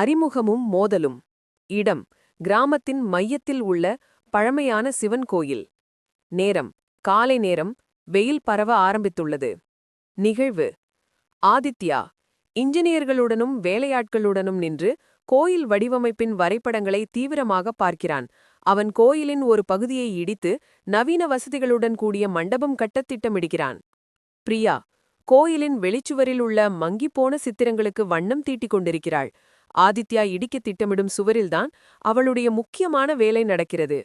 அறிமுகமும் மோதலும். இடம் கிராமத்தின் மையத்தில் உள்ள பழமையான சிவன் கோயில். நேரம் காலை நேரம் வெயில் பரவ ஆரம்பித்துள்ளது. நிகழ்வு ஆதித்யா இன்ஜினியர்களுடனும் வேலையாட்களுடனும் நின்று கோயில் வடிவமைப்பின் வரைபடங்களை தீவிரமாக பார்க்கிறான். அவன் கோயிலின் ஒரு பகுதியை இடித்து நவீன வசதிகளுடன் கூடிய மண்டபம் கட்டத் திட்டமிடுகிறான். பிரியா கோயிலின் வெளிச்சுவரில் உள்ள மங்கிப்போன சித்திரங்களுக்கு வண்ணம் தீட்டிக் கொண்டிருக்கிறாள். ஆதித்யா இடிக்க திட்டமிடும் சுவரில்தான் அவளுடைய முக்கியமான வேலை நடக்கிறது.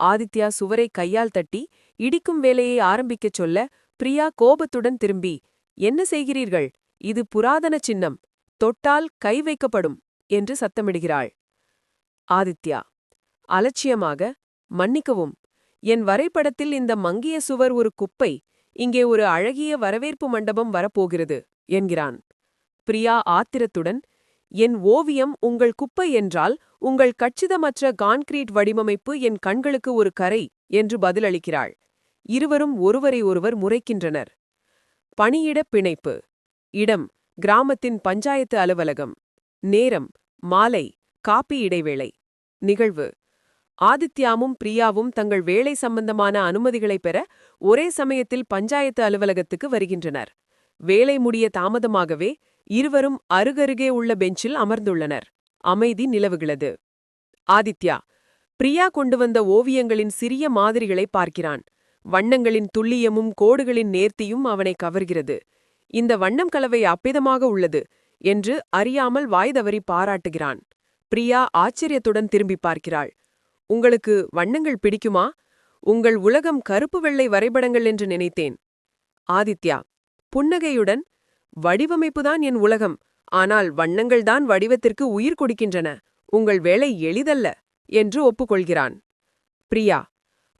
ஆதித்யா சுவரை கையால் தட்டி இடிக்கும் வேலையை ஆரம்பிக்கச் சொல்ல பிரியா கோபத்துடன் திரும்பி என்ன செய்கிறீர்கள்? இது புராதன சின்னம். தொட்டால் கை வைக்கப்படும் என்று சத்தமிடுகிறாள். ஆதித்யா அலட்சியமாக மன்னிக்கவும். என் வரைபடத்தில் இந்த மங்கிய சுவர் ஒரு குப்பை. இங்கே ஒரு அழகிய வரவேற்பு மண்டபம் வரப்போகிறது என்கிறான். பிரியா ஆத்திரத்துடன் என் ஓவியம் உங்கள் குப்பை என்றால் உங்கள் கச்சிதமற்ற கான்கிரீட் வடிவமைப்பு என் கண்களுக்கு ஒரு கரை என்று பதிலளிக்கிறாள். இருவரும் ஒருவரை ஒருவர் முறைக்கின்றனர். பணியிட பிணைப்பு. இடம் கிராமத்தின் பஞ்சாயத்து அலுவலகம். நேரம் மாலை காப்பி இடைவேளை. நிகழ்வு. ஆதித்யாவும் பிரியாவும் தங்கள் வேலை சம்பந்தமான அனுமதிகளைப் பெற ஒரே சமயத்தில் பஞ்சாயத்து அலுவலகத்துக்கு வருகின்றனர். வேலை முடிய தாமதமாகவே இருவரும் அருகருகே உள்ள பெஞ்சில் அமர்ந்துள்ளனர். அமைதி நிலவுகிறது. ஆதித்யா பிரியா கொண்டு வந்த ஓவியங்களின் சிறிய மாதிரிகளை பார்க்கிறான். வண்ணங்களின் துல்லியமும் கோடுகளின் நேர்த்தியும் அவனை கவர்கிறது. இந்த வண்ணம் கலவை அப்பிதமாக உள்ளது என்று அறியாமல் வாய்தவறி பாராட்டுகிறான். பிரியா ஆச்சரியத்துடன் திரும்பி பார்க்கிறாள். உங்களுக்கு வண்ணங்கள் பிடிக்குமா? உங்கள் உலகம் கருப்பு வெள்ளை வரைபடங்கள் என்று நினைத்தேன். ஆதித்யா புன்னகையுடன் வடிவமைப்புதான் என் உலகம். ஆனால் வண்ணங்கள்தான் வடிவத்திற்கு உயிர் கொடுக்கின்றன. உங்கள் வேலை எளிதல்ல என்று ஒப்புக்கொள்கிறான். பிரியா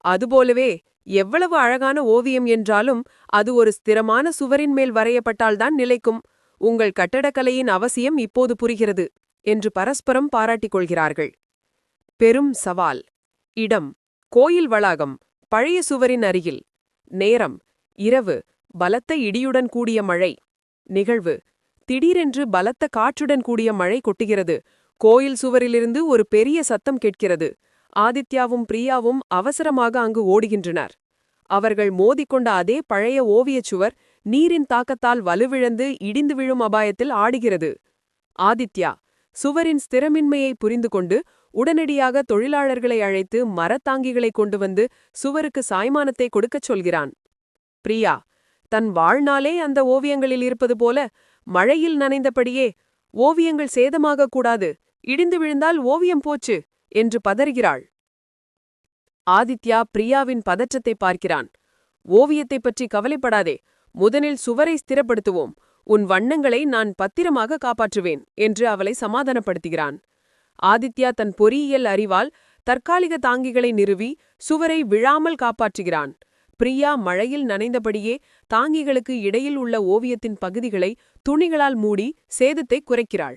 அதுபோலவே எவ்வளவு அழகான ஓவியம் என்றாலும் அது ஒரு ஸ்திரமான சுவரின் மேல் வரையப்பட்டால்தான் நிலைக்கும். உங்கள் கட்டடக்கலையின் அவசியம் இப்போது புரிகிறது என்று பரஸ்பரம் பாராட்டிக் கொள்கிறார்கள். பெரும் சவால். இடம் கோயில் வளாகம் பழைய சுவரின் அருகில். நேரம் இரவு பலத்த இடியுடன் கூடிய மழை. நிகழ்வு. திடீரென்று பலத்த காற்றுடன் கூடிய மழை கொட்டுகிறது. கோயில் சுவரிலிருந்து ஒரு பெரிய சத்தம் கேட்கிறது. ஆதித்யாவும் பிரியாவும் அவசரமாக அங்கு ஓடுகின்றனர். அவர்கள் மோதிக்கொண்ட அதே பழைய ஓவியச் சுவர் நீரின் தாக்கத்தால் வலுவிழந்து இடிந்து விழும் அபாயத்தில் ஆடுகிறது. ஆதித்யா சுவரின் ஸ்திரமின்மையை புரிந்து கொண்டு உடனடியாக தொழிலாளர்களை அழைத்து மரத்தாங்கிகளை கொண்டு வந்து சுவருக்கு சாய்மானத்தை கொடுக்கச் சொல்கிறான். பிரியா தன் வாழ்நாளே அந்த ஓவியங்களில் இருப்பது போல மழையில் நனைந்தபடியே ஓவியங்கள் சேதமாகக் கூடாது இடிந்து விழுந்தால் ஓவியம் போச்சு என்று பதறுகிறாள். ஆதித்யா பிரியாவின் பதற்றத்தை பார்க்கிறான். ஓவியத்தைப் பற்றி கவலைப்படாதே முதலில் சுவரை ஸ்திரப்படுத்துவோம் உன் வண்ணங்களை நான் பத்திரமாக காப்பாற்றுவேன் என்று அவளை சமாதானப்படுத்துகிறான். ஆதித்யா தன் பொறியியல் அறிவால் தற்காலிக தாங்கிகளை நிறுவி சுவரை விழாமல் காப்பாற்றுகிறான். பிரியா மழையில் நனைந்தபடியே தாங்கிகளுக்கு இடையில் உள்ள ஓவியத்தின் பகுதிகளை துணிகளால் மூடி சேதத்தை குறைக்கிறாள்.